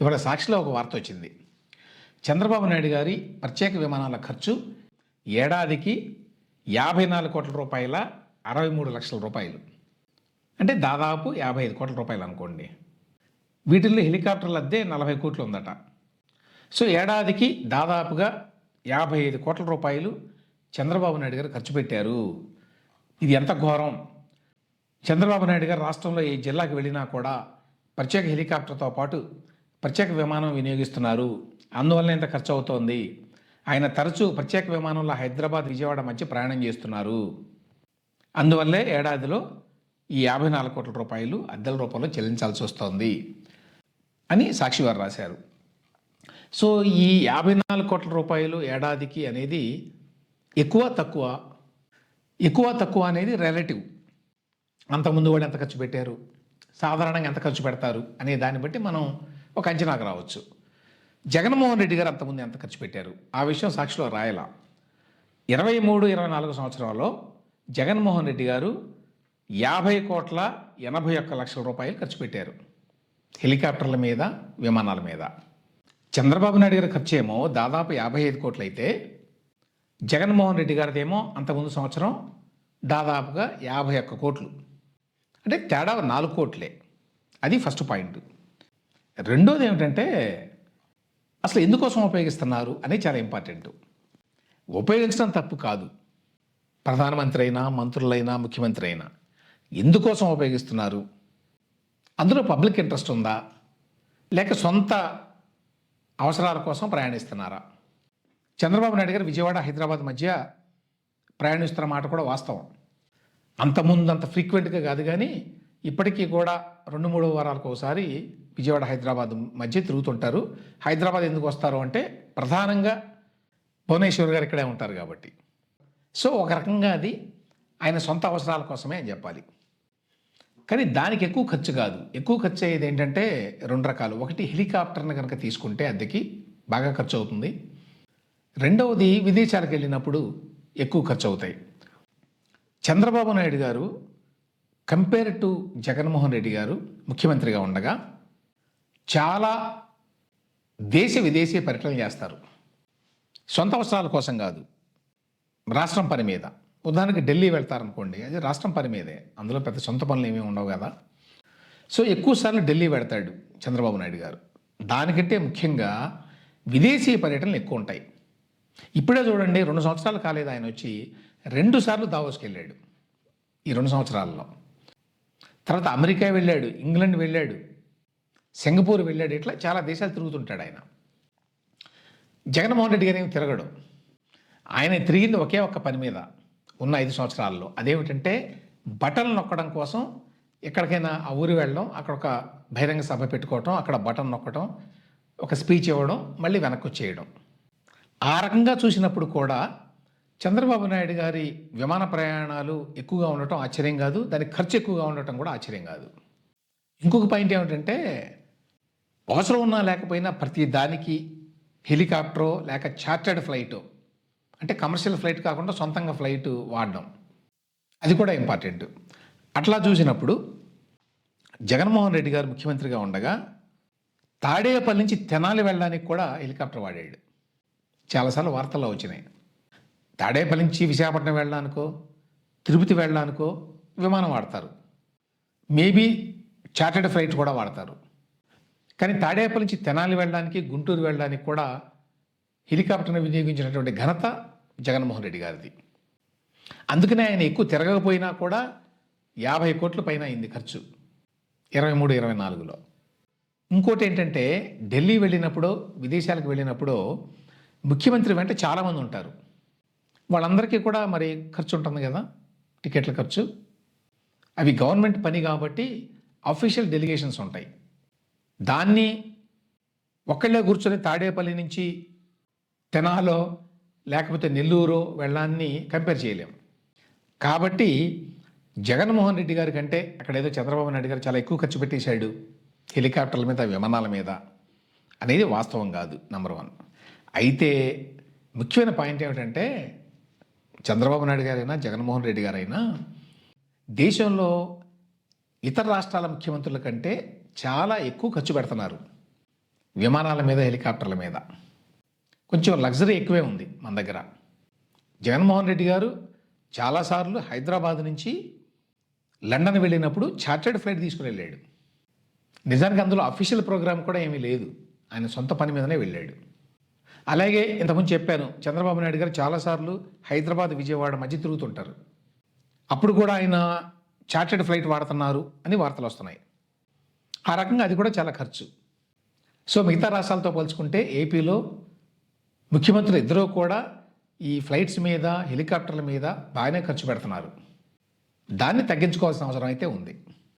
ఇవాళ సాక్షిలో ఒక వార్త వచ్చింది. చంద్రబాబు నాయుడు గారి ప్రత్యేక విమానాల ఖర్చు ఏడాదికి యాభై నాలుగు కోట్ల రూపాయల అరవై మూడు లక్షల రూపాయలు. అంటే దాదాపు యాభై ఐదు కోట్ల రూపాయలు అనుకోండి. వీటిల్లో హెలికాప్టర్ల అద్దె నలభై కోట్లు ఉందట. సో ఏడాదికి దాదాపుగా యాభై ఐదు కోట్ల రూపాయలు చంద్రబాబు నాయుడు గారు ఖర్చు పెట్టారు. ఇది ఎంత ఘోరం. చంద్రబాబు నాయుడు గారు రాష్ట్రంలో ఏ జిల్లాకి వెళ్ళినా కూడా ప్రత్యేక హెలికాప్టర్తో పాటు ప్రత్యేక విమానం వినియోగిస్తున్నారు. అందువల్ల ఇంత ఖర్చు అవుతోంది ఆయన తరచూ ప్రత్యేక విమానంలో హైదరాబాద్ విజయవాడ మధ్య ప్రయాణం చేస్తున్నారు. అందువల్లే ఏడాదిలో ఈ యాభై నాలుగు కోట్ల రూపాయలు అద్దెల రూపంలో చెల్లించాల్సి వస్తోంది అని సాక్షి వారు రాశారు. సో ఈ యాభై నాలుగు కోట్ల రూపాయలు ఏడాదికి అనేది ఎక్కువ తక్కువ ఎక్కువ తక్కువ అనేది రిలేటివ్ అంతకుముందు కూడా ఎంత ఖర్చు పెట్టారు? సాధారణంగా ఎంత ఖర్చు పెడతారు? అనే దాన్ని బట్టి మనం ఒక అంచనాకు రావచ్చు. జగన్మోహన్ రెడ్డి గారు అంతకుముందు ఎంత ఖర్చు పెట్టారు? ఆ విషయం సాక్షిలో రాయలా. ఇరవై మూడు ఇరవై నాలుగు సంవత్సరాల్లో జగన్మోహన్ రెడ్డి గారు యాభై కోట్ల ఎనభై ఒక్క లక్షల రూపాయలు ఖర్చు పెట్టారు. హెలికాప్టర్ల మీద విమానాల మీద. చంద్రబాబు నాయుడు గారి ఖర్చు ఏమో దాదాపు యాభై ఐదు కోట్లు అయితే జగన్మోహన్ రెడ్డి గారిదేమో అంతకుముందు సంవత్సరం దాదాపుగా యాభై ఒక్క కోట్లు. అంటే తేడా నాలుగు కోట్లే. అది ఫస్ట్ పాయింట్. రెండోది ఏమిటంటే అసలు ఎందుకోసం ఉపయోగిస్తున్నారు అనేది చాలా ఇంపార్టెంట్. ఉపయోగించడం తప్పు కాదు. ప్రధానమంత్రి అయినా మంత్రులైనా ముఖ్యమంత్రి అయినా ఎందుకోసం ఉపయోగిస్తున్నారు? అందులో పబ్లిక్ ఇంట్రెస్ట్ ఉందా? లేక సొంత అవసరాల కోసం ప్రయాణిస్తున్నారా? చంద్రబాబు నాయుడు గారు విజయవాడ హైదరాబాద్ మధ్య ప్రయాణిస్తున్న మాట కూడా వాస్తవం. అంతకుముందు అంత ఫ్రీక్వెంట్గా కాదు కానీ ఇప్పటికీ కూడా రెండు మూడు వారాలకు ఒకసారి విజయవాడ హైదరాబాద్ మధ్య తిరుగుతుంటారు. హైదరాబాద్ ఎందుకు వస్తారు అంటే ప్రధానంగా భువనేశ్వర్ గారు ఇక్కడే ఉంటారు కాబట్టి. సో ఒక రకంగా అది ఆయన సొంత అవసరాల కోసమే అని చెప్పాలి. కానీ దానికి ఎక్కువ ఖర్చు కాదు. ఎక్కువ ఖర్చు అయ్యేది ఏంటంటే రెండు రకాలు. ఒకటి హెలికాప్టర్ని కనుక తీసుకుంటే అద్దెకి బాగా ఖర్చు అవుతుంది. రెండవది విదేశాలకు వెళ్ళినప్పుడు ఎక్కువ ఖర్చు అవుతాయి. చంద్రబాబు నాయుడు గారు కంపేర్ టు జగన్మోహన్ రెడ్డి గారు ముఖ్యమంత్రిగా ఉండగా చాలా దేశ విదేశీ పర్యటనలు చేస్తారు. సొంత అవసరాల కోసం కాదు. రాష్ట్రం పని మీద. ఉదాహరణకి ఢిల్లీ వెళ్తారనుకోండి అది రాష్ట్రం పని మీదే. అందులో పెద్ద సొంత పనులు ఏమీ ఉండవు కదా. సో ఎక్కువసార్లు ఢిల్లీ పెడతాడు చంద్రబాబు నాయుడు గారు. దానికంటే ముఖ్యంగా విదేశీ పర్యటనలు ఎక్కువ ఉంటాయి. ఇప్పుడే చూడండి రెండు సంవత్సరాలు కాలేదు ఆయన వచ్చి రెండు సార్లు దావోస్కి వెళ్ళాడు ఈ రెండు సంవత్సరాల్లో. తర్వాత అమెరికా వెళ్ళాడు ఇంగ్లాండ్ వెళ్ళాడు సింగపూర్ వెళ్ళాడు. ఇట్లా చాలా దేశాలు తిరుగుతుంటాడు ఆయన. జగన్మోహన్ రెడ్డి గారు ఏమి తిరగడు. ఆయన తిరిగింది ఒకే ఒక్క పని మీద ఉన్న ఐదు సంవత్సరాల్లో. అదేమిటంటే బటన్ నొక్కడం కోసం ఎక్కడికైనా ఆ ఊరు వెళ్ళడం అక్కడ ఒక బహిరంగ సభ పెట్టుకోవటం అక్కడ బటన్ నొక్కడం ఒక స్పీచ్ ఇవ్వడం మళ్ళీ వెనక్కి వచ్చేయడం. ఆ రకంగా చూసినప్పుడు కూడా చంద్రబాబు నాయుడు గారి విమాన ప్రయాణాలు ఎక్కువగా ఉండటం ఆశ్చర్యం కాదు. దాని ఖర్చు ఎక్కువగా ఉండటం కూడా ఆశ్చర్యం కాదు. ఇంకొక పాయింట్ ఏమిటంటే అవసరం ఉన్నా లేకపోయినా ప్రతి దానికి హెలికాప్టరో లేక చార్టర్డ్ ఫ్లైటో అంటే కమర్షియల్ ఫ్లైట్ కాకుండా సొంతంగా ఫ్లైట్ వాడడం అది కూడా ఇంపార్టెంట్. అట్లా చూసినప్పుడు జగన్మోహన్ రెడ్డి గారు ముఖ్యమంత్రిగా ఉండగా తాడేపల్లి నుంచి తెనాలి వెళ్ళడానికి కూడా హెలికాప్టర్ వాడాడు. చాలాసార్లు వార్తల్లో వచ్చినాయి. తాడేపల్లి నుంచి విశాఖపట్నం వెళ్ళడానికో తిరుపతి వెళ్ళడానికో విమానం వాడతారు. మేబీ చార్టర్డ్ ఫ్లైట్ కూడా వాడతారు. కానీ తాడేపల్లి నుంచి తెనాలి వెళ్ళడానికి గుంటూరు వెళ్ళడానికి కూడా హెలికాప్టర్ను వినియోగించినటువంటి ఘనత జగన్మోహన్ రెడ్డి గారిది. అందుకనే ఆయన ఎక్కువ తిరగకపోయినా కూడా యాభై కోట్ల పైన అయింది ఖర్చు ఇరవై మూడు ఇరవై నాలుగులో. ఇంకోటి ఏంటంటే ఢిల్లీ వెళ్ళినప్పుడు విదేశాలకు వెళ్ళినప్పుడు ముఖ్యమంత్రి వెంట చాలామంది ఉంటారు. వాళ్ళందరికీ కూడా మరి ఖర్చు ఉంటుంది కదా టికెట్ల ఖర్చు. అవి గవర్నమెంట్ పని కాబట్టి అఫీషియల్ డెలిగేషన్స్ ఉంటాయి. దాన్ని ఒక్కళ్ళే కూర్చొని తాడేపల్లి నుంచి తెనాలో లేకపోతే నెల్లూరు వెళ్ళాన్ని కంపేర్ చేయలేము. కాబట్టి జగన్మోహన్ రెడ్డి గారి కంటే అక్కడ ఏదో చంద్రబాబు నాయుడు గారు చాలా ఎక్కువ ఖర్చు పెట్టేశాడు హెలికాప్టర్ల మీద విమానాల మీద అనేది వాస్తవం కాదు నెంబర్ వన్ అయితే ముఖ్యమైన పాయింట్ ఏమిటంటే చంద్రబాబు నాయుడు గారైనా జగన్మోహన్ రెడ్డి గారైనా దేశంలో ఇతర రాష్ట్రాల ముఖ్యమంత్రుల కంటే చాలా ఎక్కువ ఖర్చు పెడుతున్నారు. విమానాల మీద హెలికాప్టర్ల మీద. కొంచెం లగ్జరీ ఎక్కువే ఉంది మన దగ్గర. జగన్మోహన్ రెడ్డి గారు చాలాసార్లు హైదరాబాద్ నుంచి లండన్ వెళ్ళినప్పుడు చార్టర్డ్ ఫ్లైట్ తీసుకుని వెళ్ళాడు. నిజానికి అందులో అఫీషియల్ ప్రోగ్రామ్ కూడా ఏమీ లేదు. ఆయన సొంత పని మీదనే వెళ్ళాడు. అలాగే ఇంతకుముందు చెప్పాను చంద్రబాబు నాయుడు గారు చాలాసార్లు హైదరాబాద్ విజయవాడ మధ్య తిరుగుతుంటారు. అప్పుడు కూడా ఆయన చార్టర్డ్ ఫ్లైట్ వాడుతున్నారు అని వార్తలు వస్తున్నాయి. ఆ రకంగా అది కూడా చాలా ఖర్చు. సో మిగతా రాష్ట్రాలతో పోల్చుకుంటే ఏపీలో ముఖ్యమంత్రులు ఇద్దరూ కూడా ఈ ఫ్లైట్స్ మీద హెలికాప్టర్ల మీద బాగానే ఖర్చు పెడుతున్నారు. దాన్ని తగ్గించుకోవాల్సిన అవసరం అయితే ఉంది.